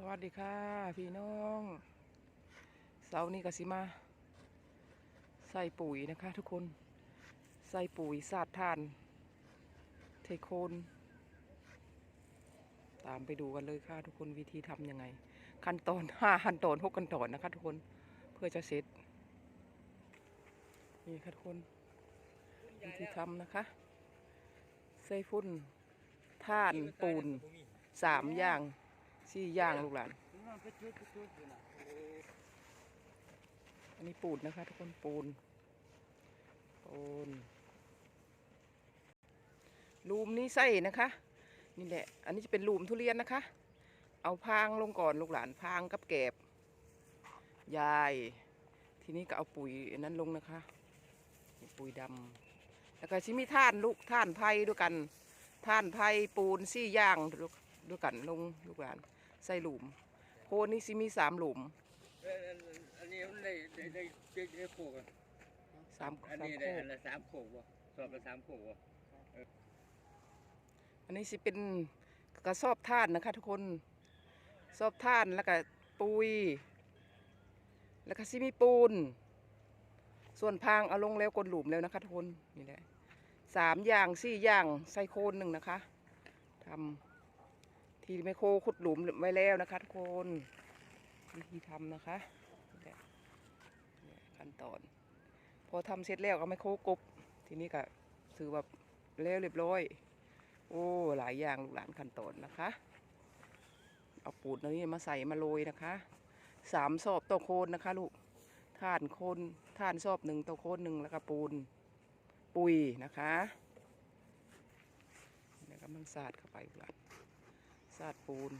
สวัสดีค่ะ พี่น้องเสาร์นี้ก็สิมา ใส่ปุ๋ยนะคะ ทุกคนใส่ปุ๋ยสาดทาน เทโคน ตามไปดูกันเลยค่ะทุกคนวิธีทำยังไง ขั้นตอนห้าขั้นตอนหกขั้นตอนนะคะ ทุกคนเพื่อจะเสร็จนี่ค่ะทุกคนวิธีทำนะคะ ใส่ฝุ่นท่านปูนสามอย่าง สี่ย่างลูกหลาน อันนี้ปูนนะคะ ทุกคนปูน ปูนลูมนี่ใส่นะคะ นี่แหละ อันนี้จะเป็นลูมทุเรียนนะคะ เอาพางลงก่อนลูกหลานพางกับแกบ ยาย ทีนี้ก็เอาปุ๋ยนั้นลงนะคะ ปุ๋ยดำแล้วก็ชิมีท่านลูกท่านไผ่ด้วยกันท่านไผ่ปูนสี่ย่างด้วยกันลงลูกหลาน ใส่หลุมโคนนี่สิมีสามหลุมอันนี้มันได้ได้ได้ได้ได้โขกอะสามอันสามนี้โคได้กอันละสามโขกวะสอบละสามโขกวะอันนี้สิเป็นกระสอบท่านนะคะ ทุกคนสอบท่านแล้วก็ปุย แล้วก็สิมีปูน ส่วนพางเอาลงแล้วกลหลุมแล้วนะคะทุกคนนี่แหละสามอย่างสี่อย่างใส่โคนหนึ่งนะคะทำ ที่ไมโครขุดหลุมไว้แล้วนะคะทุกคนวิธีทำนะคะขั้นตอน พอทำเสร็จแล้วก็ไมโครกบทีนี้ก็ถือแบบแล้วเรียบร้อย โอ้หลายอย่างลูกหลานขั้นตอนนะคะ เอาปูนนี้มาใส่มาโรยนะคะสามซอบต่อโคนนะคะลูกท่านโคนท่านซอบหนึ่งต่อโคนหนึ่งแล้วก็ปูนปุยนะคะแล้วก็มันสาดเข้าไปลูกหลาน สาดปูน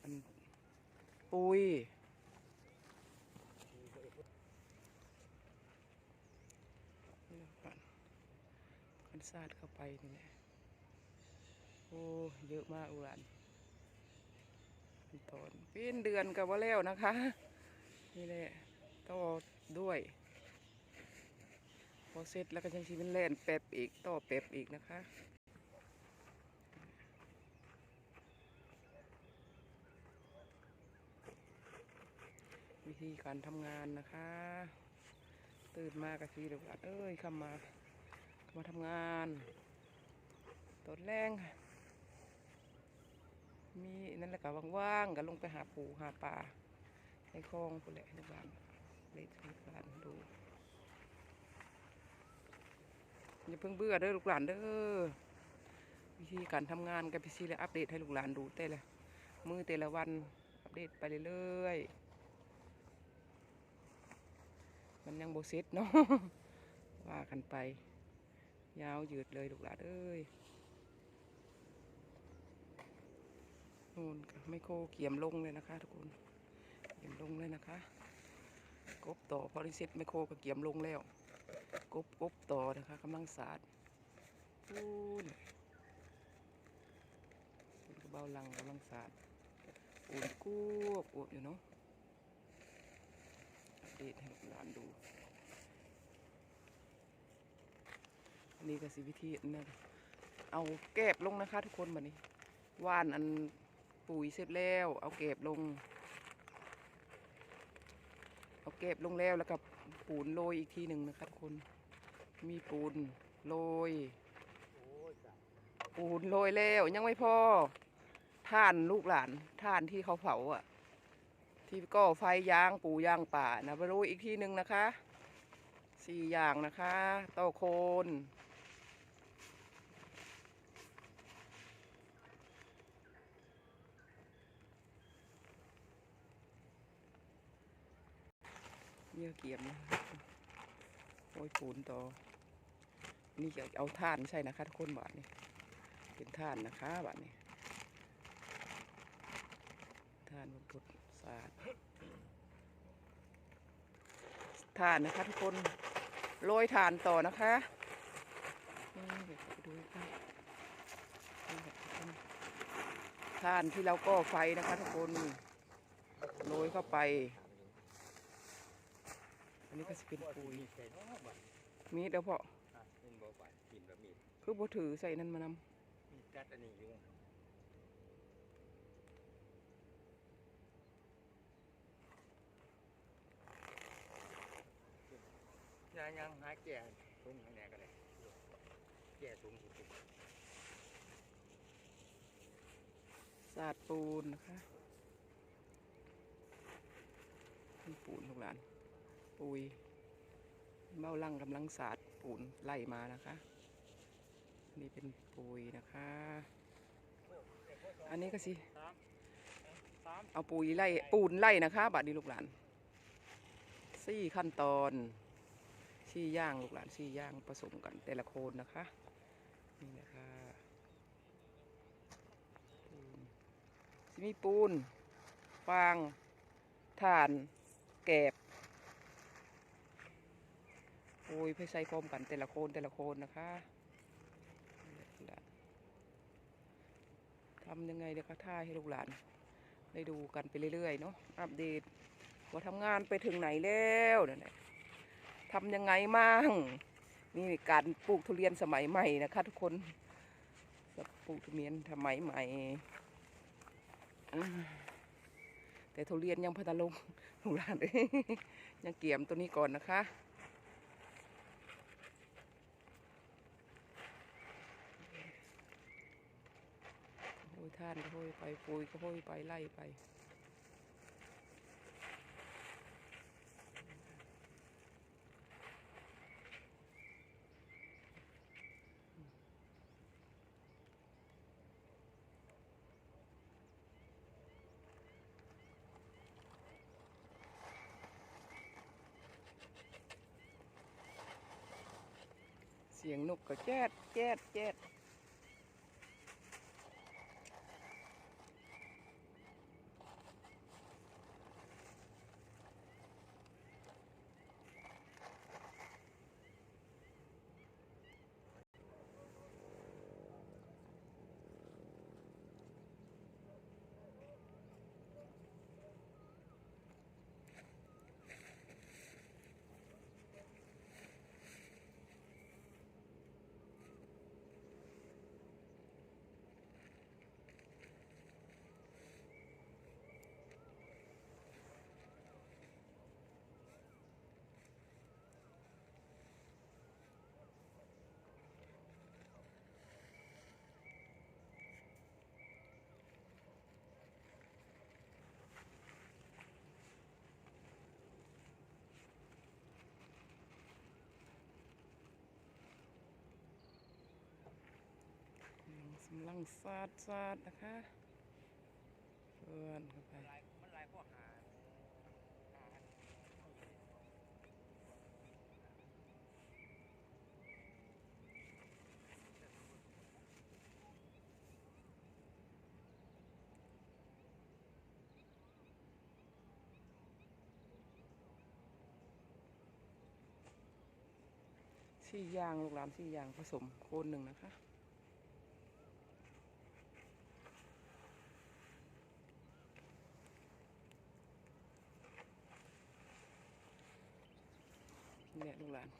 อันปุยนี่ลูกหลานมันสาดเข้าไปนี่แหละ โอ้เยอะมากลูกหลานขั้นตอนเป็นเดือนกับว่าแล้วนะคะ นี่แหละต่อด้วยพอเสร็จแล้วก็ยังชีมันแล่นแป๊บอีกต่อแป๊บอีกนะคะ วิธีการทำงานนะคะ ตื่นมากะทีเดียวกันเอ้ยเข้ามาเข้ามาทำงานตอนแรงมีนั่นแหละก็ว่างๆก็ลงไปหาปูหาปลาในคลองกูนแหละในบ้านเล็กในบ้านดูอย่าเพิ่งเบื่อเด้อลูกหลานเด้อวิธีการทำงานกับพี่ซีและอัปเดตให้ลูกหลานดูแต่ละมือแต่ละวันอัปเดตไปเรื่อยๆ มันยังโบเซ็ตเนาะว่ากันไป ยาวยืดเลยลูกหลานเอ้ยนู่นไม่โคเกี่ยมลงเลยนะคะ ทุกคนเกี่ยมลงเลยนะคะ กบต่อพอได้เซ็ตไม่โคก็เกี่ยมลงแล้ว กบกบต่อนะคะกำลังสาดพูนเป็นกระเบ้าลังกำลังสาดอุ่นกวบอวบอยู่เนาะอัปเดตให้ลูกหลานดู นี่ก็สิวิธีอันนะเอาแกบลงนะคะ ทุกคนบัดนี้ว่านอันปุ๋ยเสร็จแล้ว เอาแกบลง เอาเก็บลงแล้วแล้วกับปูนโรยอีกทีหนึ่งนะคะทุกคน มีปูนโรยปูนโรยแล้วยังไม่พอท่านลูกหลานท่านที่เขาเผาอะ ที่ก็ไฟย่างปูย่างป่านะไปโรยอีกทีหนึ่งนะคะสี่อย่างนะคะต่อโคน เยื่อเกียมนะคะโรยปูนต่อ นี่จะเอาท่านใช่นะคะทุกคนบาทนี่เป็นท่านนะคะบาทนี่ท่านบนพุทธศาสตร์ท่านนะคะทุกคนโรยท่านต่อนะคะดูกันท่านที่เราก็ไฟนะคะทุกคนโรยเข้าไป นนี้ก็สิเป็นปุ๋ยมีดแล้วพอเป็บ่บาดกินแบบมีดคือบ่ถือใส่นั่นมานำมีกัดอันนี้อยู่ยังยังหาแก่ถุงหาแกันเลแก่ถุงสุดศาสตร์ปูนนะคะปูนทุกหลาน ปุยเมาลังกำลังสาดปูนไล่มานะคะ นี่เป็นปุยนะคะ อันนี้ก็สิสามสามเอาปุยไล่ปูนไล่นะคะบัดนี้ลูกหลานสี่ขั้นตอนสี่อย่างลูกหลานสี่อย่างผสมกันแต่ละโคนนะคะ นี่นะคะปูนสิมีปูนฟางถ่าน แกบ โอ้ยเพื่อใช้พร้อมกันแต่ละโคนแต่ละโคนนะคะทำยังไงเดี๋ยวก็ท่าให้ลูกหลาน ได้ดูกันไปเรื่อยๆเนาะอัปเดตว่าทำงานไปถึงไหนแล้วนั่นแหละทำยังไงมั่งนี่การปลูกทุเรียนสมัยใหม่นะคะ ทุกคนปลูกทุเรียนสมัยใหม่แต่ทุเรียนยังพัฒนลงลูกหลานอยยังเกี่ยมตัวนี้ก่อนนะคะ ยท่านก็โห้ยไปปุยก็โห้ยไปไล่ไปเสียงนกก็แจ๊ดแจ๊ดแจ๊ด สำลังซาดซาดนะคะเพื่อนเข้าไปหลายมันหลายข้อหาหาสี่อย่างลูกหลานสี่อย่างผสมโคนหนึ่งนะคะ ลูกหลาน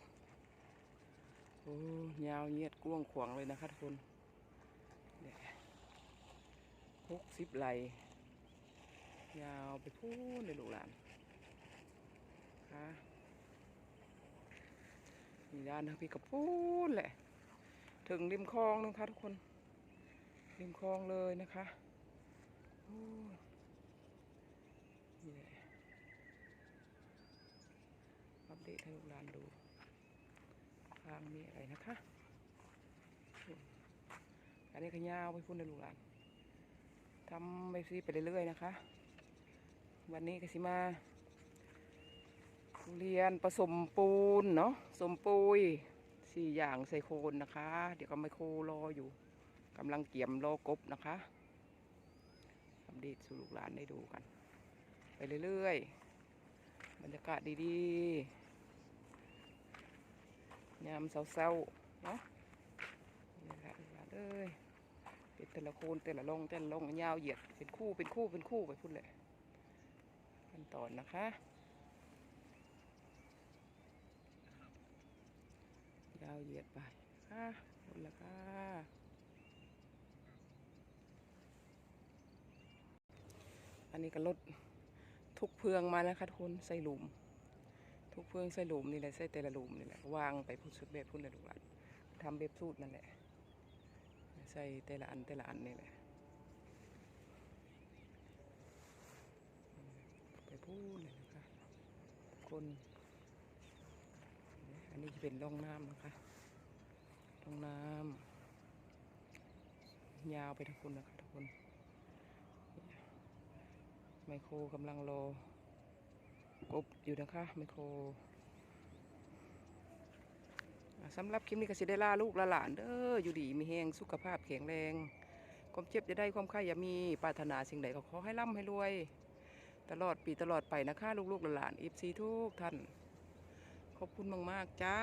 โอ้ยาวเหยียดกว้างขวางเลยนะคะทุกคนหกสิบไหลยาวไปพูนเลยลูกหลานค่ะมีด้านทางพี่กับพูนแหละ ถึงริมคลองนึงค่ะทุกคน ริมคลองเลยนะคะโอ้นี่แหละอัปเดตให้ลูกหลานดูางมีอะไรนะคะอันนี้ก็ยาวไปพุ่นเลยลูกหลานทำไปซีไปเรื่อยๆนะคะ วันนี้ก็สิมาทุเรียนผสมปูนเนาะสมปุยสี่อย่างใส่โคนนะคะ เดี๋ยวก็ไมโครรออยู่กำลังเกี่ยมรอกบนะคะอัปเดตสู่ลูกหลานได้ดูกัน ไปเรื่อยๆ บรรยากาศดีๆ ยามเศร้าๆเนาะนี่แหละลูกหลานเอ้ยเป็นแต่ละโคนแต่ละลงแต่ละลงยาวเหยียดเป็นคู่เป็นคู่เป็นคู่ไปพุ่นแหละขั้นตอนนะคะยาวเหยียดไปค่ะหมดแล้วค่ะอันนี้ก็ลดทุกเพืองมานะคะทุกคนใส่หลุม ทุกเพื่องใส่หลุมนี่แหละใส่แต่ละหลุมนี่แหละวางไปพูดสุดแบบพุ่นเลยลูกหลานทำแบบสูตรนั่นแหละใส่แต่ละอันแต่ละอันนี่แหละไปพูดเลยนะคะคนอันนี้จะเป็นร่องน้ำนะคะร่องน้ำยาวไปทุกคนนะคะทุกคนไมโครกำลังรอ กบอยู่นะคะไมโครสำหรับคลิปนี้ก็สิได้ล่าลูกละหลานเด้ออยู่ดีมีแหงสุขภาพแข็งแรง ความเจ็บจะได้ความไข้อย่ามีปรารถนาสิ่งใดก็ขอให้ร่ำให้รวย ตลอดปีตลอดไปนะคะ ลูกๆหลานๆอีฟซีทุกท่าน ขอบคุณมาก ๆ จ้า